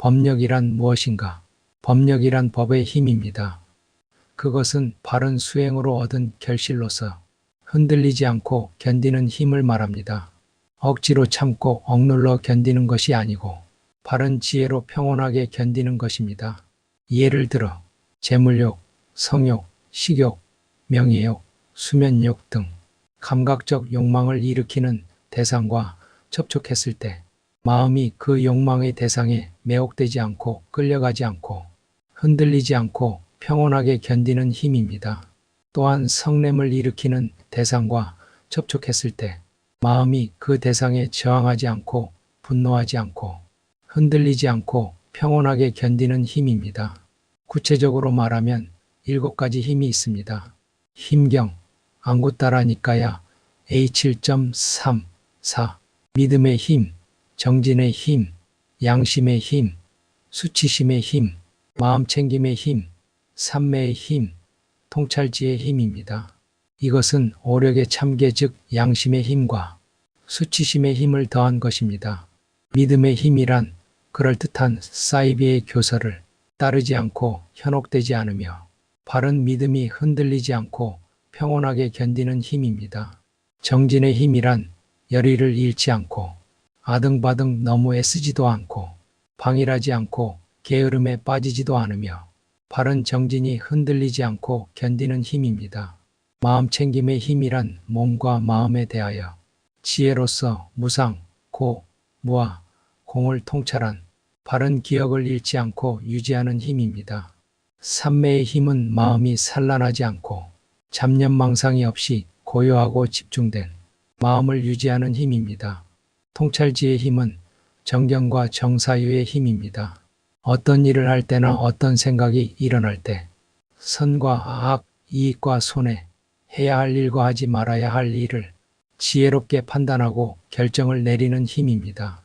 법력이란 무엇인가? 법력이란 법의 힘입니다. 그것은 바른 수행으로 얻은 결실로서 흔들리지 않고 견디는 힘을 말합니다. 억지로 참고 억눌러 견디는 것이 아니고 바른 지혜로 평온하게 견디는 것입니다. 예를 들어 재물욕, 성욕, 식욕, 명예욕, 수면욕 등 감각적 욕망을 일으키는 대상과 접촉했을 때 마음이 그 욕망의 대상에 매혹되지 않고 끌려가지 않고 흔들리지 않고 평온하게 견디는 힘입니다. 또한 성냄을 일으키는 대상과 접촉했을 때 마음이 그 대상에 저항하지 않고 분노하지 않고 흔들리지 않고 평온하게 견디는 힘입니다. 구체적으로 말하면 일곱 가지 힘이 있습니다. 힘경, 안구 따라니까야 A7.34 믿음의 힘, 정진의 힘, 양심의 힘, 수치심의 힘, 마음챙김의 힘, 삼매의 힘, 통찰지의 힘입니다. 이것은 오력의 참계 즉 양심의 힘과 수치심의 힘을 더한 것입니다. 믿음의 힘이란 그럴듯한 사이비의 교서를 따르지 않고 현혹되지 않으며 바른 믿음이 흔들리지 않고 평온하게 견디는 힘입니다. 정진의 힘이란 열의를 잃지 않고 아등바등 너무 애쓰지도 않고 방일하지 않고 게으름에 빠지지도 않으며 바른 정진이 흔들리지 않고 견디는 힘입니다. 마음챙김의 힘이란 몸과 마음에 대하여 지혜로서 무상, 고, 무아, 공을 통찰한 바른 기억을 잃지 않고 유지하는 힘입니다. 삼매의 힘은 마음이 산란하지 않고 잡념망상이 없이 고요하고 집중된 마음을 유지하는 힘입니다. 통찰지의 힘은 정경과 정사유의 힘입니다. 어떤 일을 할 때나 어떤 생각이 일어날 때 선과 악, 이익과 손해, 해야 할 일과 하지 말아야 할 일을 지혜롭게 판단하고 결정을 내리는 힘입니다.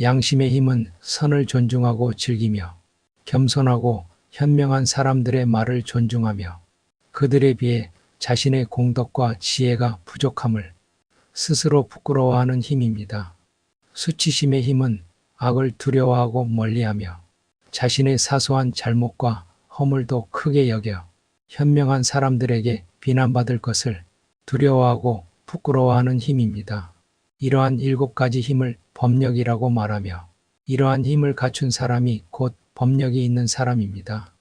양심의 힘은 선을 존중하고 즐기며 겸손하고 현명한 사람들의 말을 존중하며 그들에 비해 자신의 공덕과 지혜가 부족함을 스스로 부끄러워하는 힘입니다. 수치심의 힘은 악을 두려워하고 멀리하며 자신의 사소한 잘못과 허물도 크게 여겨 현명한 사람들에게 비난받을 것을 두려워하고 부끄러워하는 힘입니다. 이러한 일곱 가지 힘을 법력이라고 말하며 이러한 힘을 갖춘 사람이 곧 법력이 있는 사람입니다.